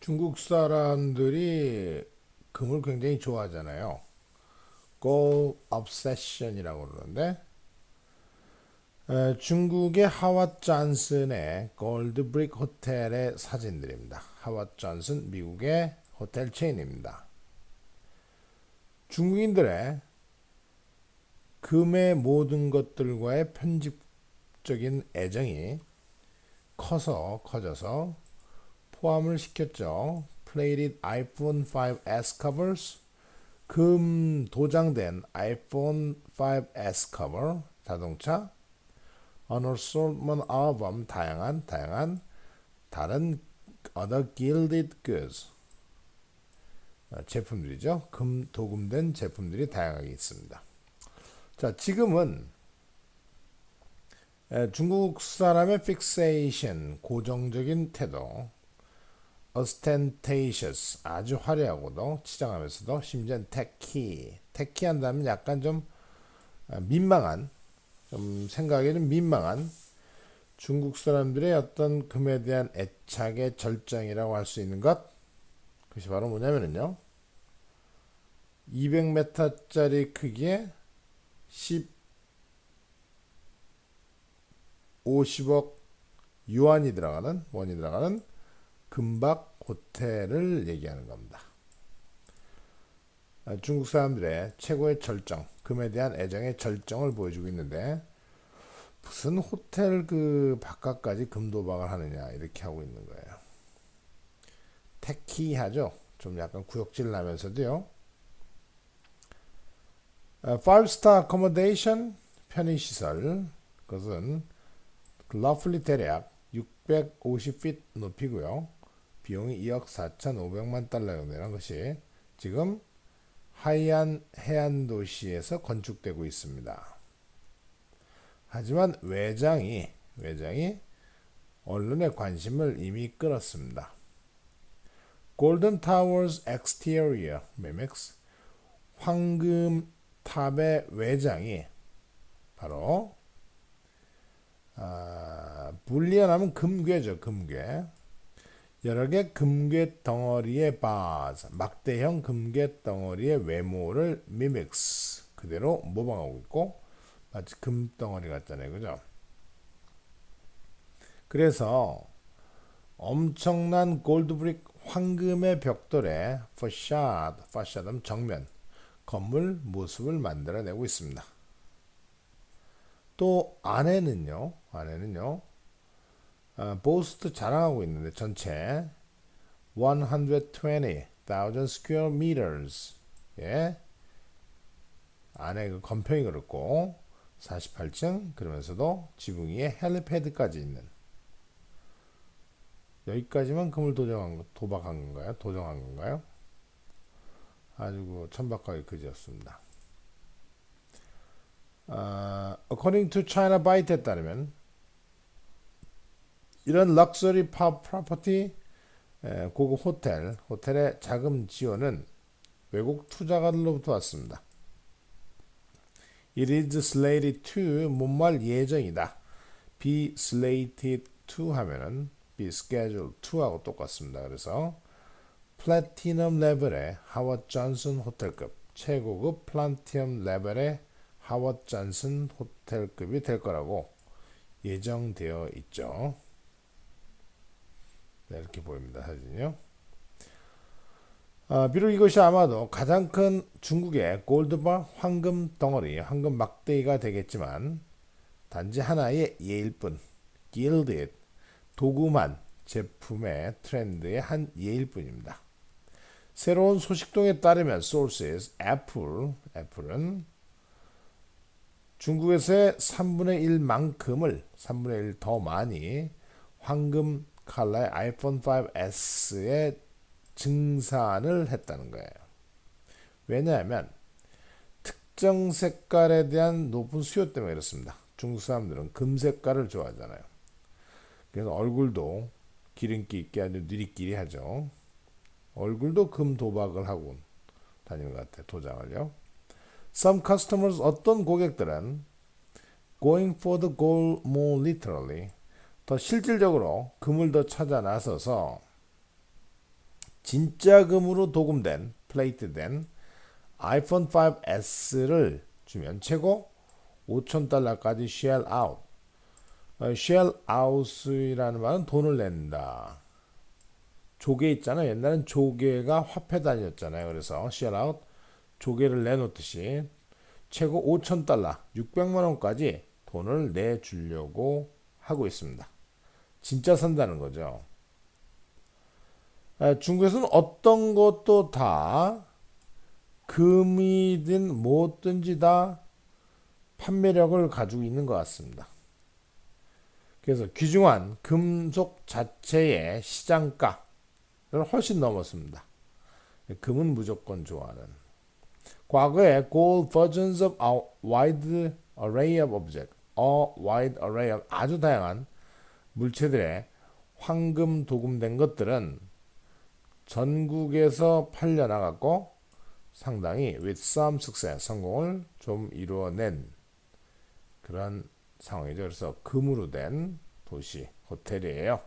중국 사람들이 금을 굉장히 좋아하잖아요. Gold Obsession이라고 그러는데 에, 중국의 하왓 존슨의 골드 브릭 호텔의 사진들입니다. 하왓 존슨 미국의 호텔 체인입니다. 중국인들의 금의 모든 것들과의 편집적인 애정이 커서 커져서 포함을 시켰죠. Plated iPhone 5s covers, 금 도장된 iPhone 5s cover, 자동차, an assortment album, 다양한 다양한 다른 other gilded goods 어, 제품들이죠. 금 도금된 제품들이 다양하게 있습니다. 자, 지금은 에, 중국 사람의 fixation, 고정적인 태도, ostentatious, 아주 화려하고도 치장하면서도 심지어 techy, techy 한다면 약간 좀 아, 민망한, 좀 생각에 좀 민망한 중국 사람들의 어떤 금에 대한 애착의 절정이라고 할 수 있는 것, 그것이 바로 뭐냐면요. 200m짜리 크기에 10, 50억 유안이 들어가는, 원이 들어가는 금박 호텔을 얘기하는 겁니다. 아, 중국 사람들의 최고의 절정, 금에 대한 애정의 절정을 보여주고 있는데 무슨 호텔 그 바깥까지 금도박을 하느냐 이렇게 하고 있는 거예요. 테키하죠. 좀 약간 구역질 나면서도요. 아, Five accommodation 편의시설 그것은 러플리 대략 650핏 높이고요. 비용이 2억 4,500만 달러 정도라는 것이 지금 하이안 해안 도시에서 건축되고 있습니다. 하지만 외장이 외장이 언론의 관심을 이미 끌었습니다. 골든 타워스 exterior mimics 황금 탑의 외장이 바로 아, 불리언하면 금괴죠 금괴 여러 개 금괴 덩어리의 바즈 막대형 금괴 덩어리의 외모를 mimics 그대로 모방하고 있고 마치 금 덩어리 같잖아요 그죠 그래서 엄청난 골드브릭 황금의 벽돌에 파샤드 파샤드 정면 건물 모습을 만들어내고 있습니다. 또 안에는요, 안에는요, 아, 보스트 자랑하고 있는데 전체 120,000 square meters 예 안에 그 건평이 그렇고 48층 그러면서도 지붕 위에 헬리패드까지 있는 여기까지만 금을 도정한 거, 도박한 건가요? 도정한 건가요? 아주 그 천박하게 그지였습니다. 아, according to China Byte에 따르면 이런 럭셔리 파 프로퍼티 고급 호텔 호텔의 자금 지원은 외국 투자가들로부터 왔습니다. It is slated to 못말 예정이다. be slated to 하면은 be scheduled to하고 똑같습니다. 그래서 플래티넘 레벨의 하워드 존슨 호텔급 최고급 플래티넘 레벨의 하워드 존슨 호텔급이 될 거라고 예정되어 있죠. 네, 이렇게 보입니다. 사진이요. 아, 비록 이것이 아마도 가장 큰 중국의 골드바 황금 덩어리, 황금 막대기가 되겠지만 단지 하나의 예일 뿐, gilded, 도금한 제품의 트렌드의 한 예일 뿐입니다. 새로운 소식통에 따르면 sources, 애플, 애플은 중국에서의 3분의 1만큼을 3분의 1 더 많이 황금 칼라의 아이폰 5S에 증산을 했다는 거예요. 왜냐하면 특정 색깔에 대한 높은 수요 때문에 그렇습니다. 중국 사람들은 금 색깔을 좋아하잖아요. 그래서 얼굴도 기름기 있게 아주 느리끼리 하죠. 얼굴도 금 도박을 하고 다니는 것 같아요. 도장을요. Some customers 어떤 고객들은 going for the gold more literally 더 실질적으로 금을 더 찾아 나서서 진짜 금으로 도금된 플레이트된 아이폰 5S를 주면 최고 5천 달러까지 shell out. 어, shell out이라는 말은 돈을 낸다. 조개 있잖아요. 옛날엔 조개가 화폐 단위였잖아요. 그래서 shell 조개를 내놓듯이 최고 5천 달러, 600만 원까지 돈을 내주려고 하고 있습니다. 진짜 산다는 거죠. 아, 중국에서는 어떤 것도 다 금이든 뭐든지 다 판매력을 가지고 있는 것 같습니다. 그래서 귀중한 금속 자체의 시장가를 훨씬 넘었습니다. 금은 무조건 좋아하는. 과거에 gold versions of a wide array of objects, a wide array of 아주 다양한 물체들의 황금 도금된 것들은 전국에서 팔려 나갔고 상당히 with some success 성공을 좀 이루어낸 그런 상황이죠. 그래서 금으로 된 도시 호텔이에요.